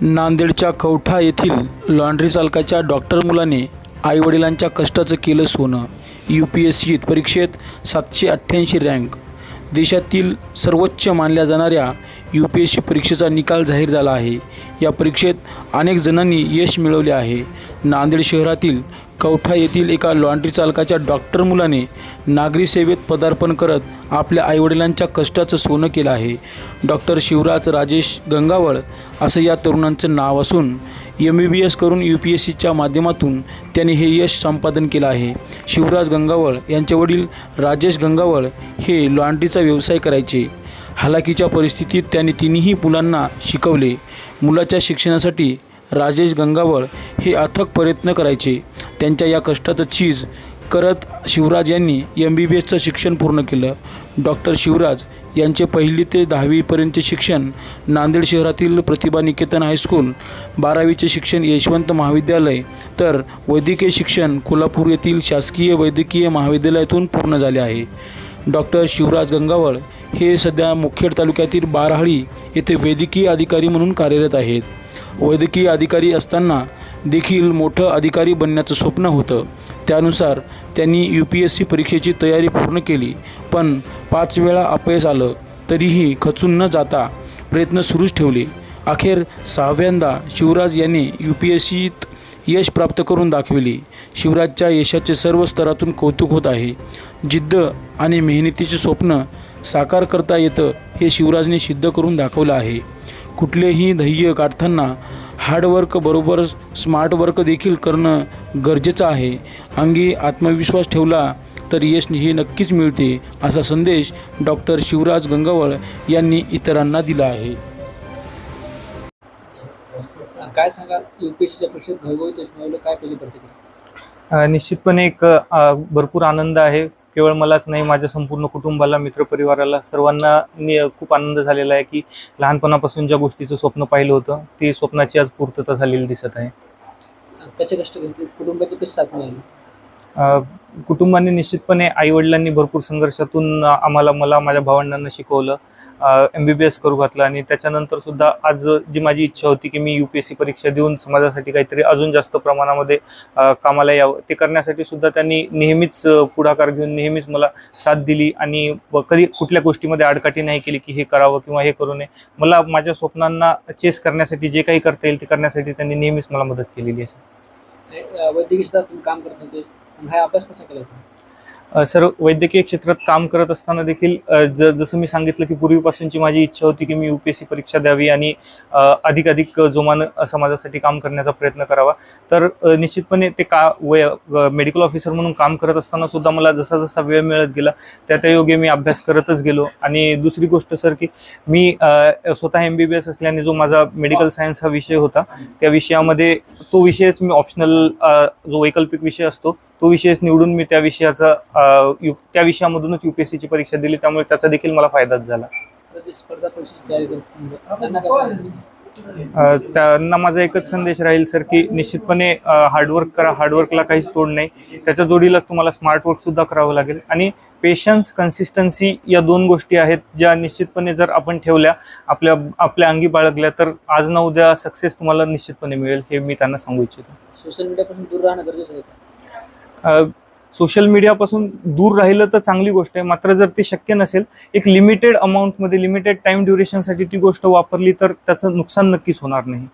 नांदेडच्या कवठा येथील लॉन्ड्री चालकाच्या डॉक्टर मुलाने आईवडिलांच्या कष्टाचं केलं सोनं. यू पी एस सी परीक्षेत सातशे अठ्ठ्याऐंशी रँक. देशातील सर्वोच्च मानल्या जाणाऱ्या यू पी एस सी परीक्षेचा निकाल जाहीर झाला आहे. या परीक्षेत अनेक जणांनी यश मिळवले आहे. नांदेड शहरातील कवठा येथील एका लॉन्ड्री चालकाच्या डॉक्टर मुलाने नागरी सेवेत पदार्पण करत आपल्या आईवडिलांच्या कष्टाचं सोनं केलं आहे. डॉक्टर शिवराज राजेश गंगावळ असं या तरुणांचं नाव असून एम बी बी एस करून यू पी एस सीच्या माध्यमातून त्यांनी हे यश संपादन केलं आहे. शिवराज गंगावळ यांचे वडील राजेश गंगावळ हे लॉन्ड्रीचा व्यवसाय करायचे. हालाकीच्या परिस्थितीत त्यांनी तिन्ही मुलांना शिकवले. मुलाच्या शिक्षणासाठी राजेश गंगावळ हे अथक प्रयत्न करायचे. त्यांच्या या कष्टाचं चीज करत शिवराज यांनी एम बी बी एसचं शिक्षण पूर्ण केलं. डॉक्टर शिवराज यांचे पहिली ते दहावीपर्यंतचे शिक्षण नांदेड शहरातील प्रतिभा निकेतन हायस्कूल बारावीचे शिक्षण यशवंत महाविद्यालय तर वैद्यकीय शिक्षण कोल्हापूर येथील शासकीय वैद्यकीय महाविद्यालयातून पूर्ण झाले आहे. डॉक्टर शिवराज गंगावळ हे सध्या मुखेड तालुक्यातील बारहाळी येथे वैद्यकीय अधिकारी म्हणून कार्यरत आहेत. वैद्यकीय अधिकारी असताना देखील मोठं अधिकारी बनण्याचं स्वप्न होतं. त्यानुसार त्यांनी यू पी एस सी परीक्षेची तयारी पूर्ण केली पण पाच वेळा अपयश आलं तरीही खचून न जाता प्रयत्न सुरूच ठेवले. अखेर सहाव्यांदा शिवराज यांनी यू पी एस सीत यश प्राप्त करून दाखविले. शिवराजच्या यशाचे सर्व स्तरातून कौतुक होत आहे. जिद्द आणि मेहनतीचे स्वप्न साकार करता येतं हे शिवराजने सिद्ध करून दाखवलं आहे. कुठलेही धैर्य गाठताना हार्डवर्क बरोबर स्मार्ट वर्क देखील करणं गरजेचं आहे. अंगी आत्मविश्वास ठेवला तर यश हे नक्कीच मिळते असा संदेश डॉक्टर शिवराज गंगावळ यांनी इतरांना दिला आहे. काय सांगा युपीएससीच्या परीक्षेत घरगोत काय पहिली प्रतिक्रिया अ, निश्चितपणे एक भरपूर आनंद आहे. केवळ मलाच नाही माझ्या संपूर्ण कुटुंबाला मित्रपरिवाराला सर्वांना मी खूप आनंद झालेला आहे की लहानपणापासून ज्या गोष्टीचं स्वप्न पाहिलं होतं ते स्वप्नाची आज पूर्तता झालेली दिसत आहे. त्याचे कष्ट घेतले? कुटुंबाची कशी साथ मिळाली? कुटुंबाने निश्चितपणे आईवडिलांनी भरपूर संघर्षातून आम्हाला मला माझ्या भावंडांना शिकवलं. एम बी बी एस करू घातलं आणि त्याच्यानंतर सुद्धा आज जी माझी इच्छा होती की मी यू पी एस सी परीक्षा देऊन समाजासाठी काहीतरी अजून जास्त प्रमाणामध्ये कामाला यावं ते करण्यासाठी सुद्धा त्यांनी नेहमीच पुढाकार घेऊन नेहमीच मला साथ दिली आणि कधी कुठल्या गोष्टीमध्ये आडकाठी नाही केली की हे करावं किंवा हे करू नये. मला माझ्या स्वप्नांना चेस करण्यासाठी जे काही करता येईल ते करण्यासाठी त्यांनी नेहमीच मला मदत केलेली आहे सर. वैद्यकीय काम करत होते. हा अभ्यास कसा केला होता सर वैद्यकीय क्षेत्रात काम करत असताना देखील ज जसं मी सांगितलं की पूर्वीपासूनची माझी इच्छा होती की मी यू पी एस सी परीक्षा द्यावी आणि अधिक अधिकाधिक जोमानं समाजासाठी काम करण्याचा प्रयत्न करावा. तर निश्चितपणे ते का वय मेडिकल ऑफिसर म्हणून काम करत असताना सुद्धा मला जसा जसा वेळ मिळत गेला त्या त्या योगे मी अभ्यास करतच गेलो. आणि दुसरी गोष्ट सर की मी स्वतः एम बी बी एस असल्याने जो माझा मेडिकल सायन्स हा विषय होता त्या विषयामध्ये तो विषयच मी ऑप्शनल जो वैकल्पिक विषय असतो तो विषयच निवडून मी त्या विषयाचा यु- त्या विषयामधूनच युपीएससीची परीक्षा दिली त्यामुळे त्याचा देखील मला फायदाच झाला. त्यांना माझा एकच संदेश राहील सर की निश्चितपणे हार्डवर्क करा हार्डवर्कला काहीच तोड नाही. त्याच्या जोडीलाच तुम्हाला स्मार्ट वर्क सुद्धा करावं लागेल. आणि पेशन्स कन्सिस्टन्सी या दोन गोष्टी आहेत ज्या निश्चितपणे जर आपण ठेवल्या आपल्या आपल्या अंगी बाळगल्या तर आज ना उद्या सक्सेस तुम्हाला निश्चितपणे मिळेल हे मी त्यांना सांगू इच्छितो. सोशल मीडियापासून दूर राहणं गरजेचं आहे सोशल मीडियापासून दूर राहिलं तर चांगली गोष्ट आहे. मात्र जर ते शक्य नसेल एक लिमिटेड अमाऊंटमध्ये लिमिटेड टाइम ड्युरेशनसाठी ती गोष्ट वापरली तर त्याचं नुकसान नक्कीच होणार नाही.